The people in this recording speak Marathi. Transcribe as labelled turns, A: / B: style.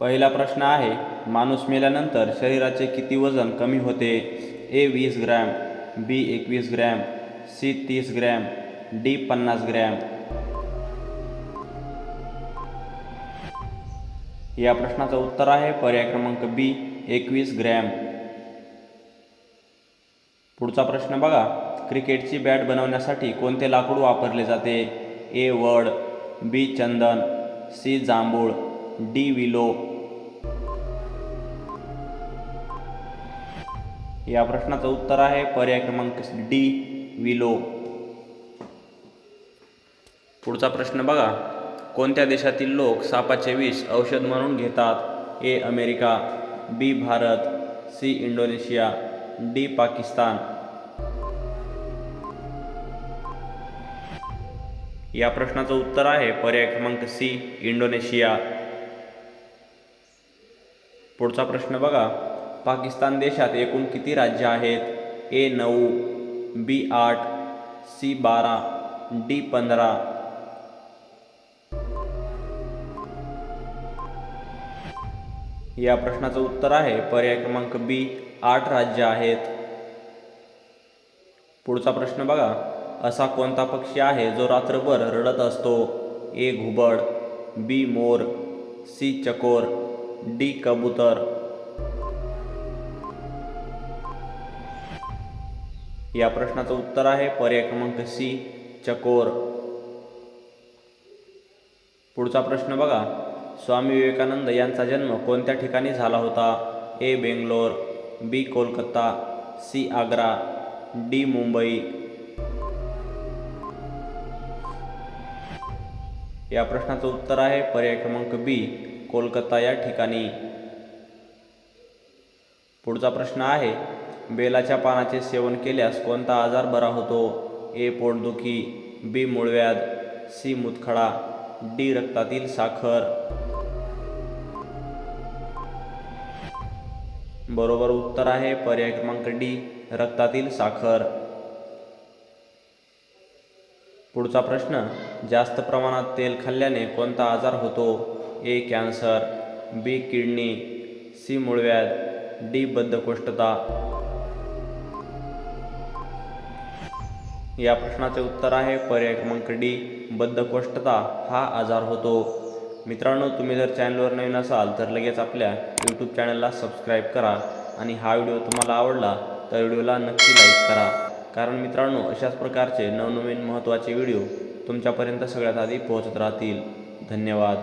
A: पहिला प्रश्न आहे माणूस मेल्यानंतर शरीराचे किती वजन कमी होते? ए वीस ग्रॅम बी एकवीस ग्रॅम सी तीस ग्रॅम डी पन्नास ग्रॅम. या प्रश्नाचं उत्तर आहे पर्याय क्रमांक बी एकवीस ग्रॅम. पुढचा प्रश्न बघा क्रिकेटची बॅट बनवण्यासाठी कोणते लाकूड वापरले जाते? ए वड बी चंदन सी जांभूळ. D willow. या प्रश्नाचं उत्तर आहे पर्याय क्रमांक डी विलो. पुढचा प्रश्न बघा. कोणत्या देशातील लोक सापाचे विष औषध म्हणून घेतात? A America. B Bharat. C Indonesia. D Pakistan. या प्रश्नाचं उत्तर आहे पर्याय क्रमांक सी इंडोनेशिया. पुढचा प्रश्न बघा. पाकिस्तान देशात एकूण किती राज्य आहेत? ए नऊ बी आठ सी बारा डी पंधरा. या प्रश्नाचं उत्तर आहे पर्याय क्रमांक बी आठ राज्य आहेत. पुढचा प्रश्न बघा. असा कोणता पक्षी आहे जो रात्रभर रडत असतो? ए घुबड बी मोर सी चकोर. डी कबूतर. या प्रश्नाचं उत्तर आहे पर्याय क्रमांक सी चकोर. पुढचा प्रश्न बघा. स्वामी विवेकानंद यांचा जन्म कोणत्या ठिकाणी झाला होता? A Bangalore B Kolkata C Agra D Mumbai. या प्रश्नाचं उत्तर आहे पर्याय क्रमांक बी कोलकाता या ठिकाणी. पुढचा प्रश्न आहे बेलाच्या पानाचे सेवन केल्यास कोणता आजार बरा होतो? ए पोटदुखी बी मूळव्याध सी मुतखडा डी रक्तातील साखर. बरोबर उत्तर आहे पर्याय क्रमांक डी रक्तातील साखर. पुढचा प्रश्न जास्त प्रमाणात तेल खाल्ल्याने कोणता आजार होतो? A cancer B kidney C मूळव्याध डी बद्धकोष्ठता. या प्रश्नाचे उत्तर आहे पर्याय क्रमांक डी बद्धकोष्ठता. हा आजार होतो. मित्रांनो तुम्ही जर चॅनलवर नवीन असाल तर लगेच आपल्या यूट्यूब चॅनलला सबस्क्राईब करा आणि हा व्हिडिओ तुम्हाला आवडला तर व्हिडिओला नक्की लाईक करा. कारण मित्रांनो अशाच प्रकारचे नवनवीन महत्त्वाचे व्हिडिओ तुमच्यापर्यंत सगळ्यात आधी पोहोचत राहतील. धन्यवाद.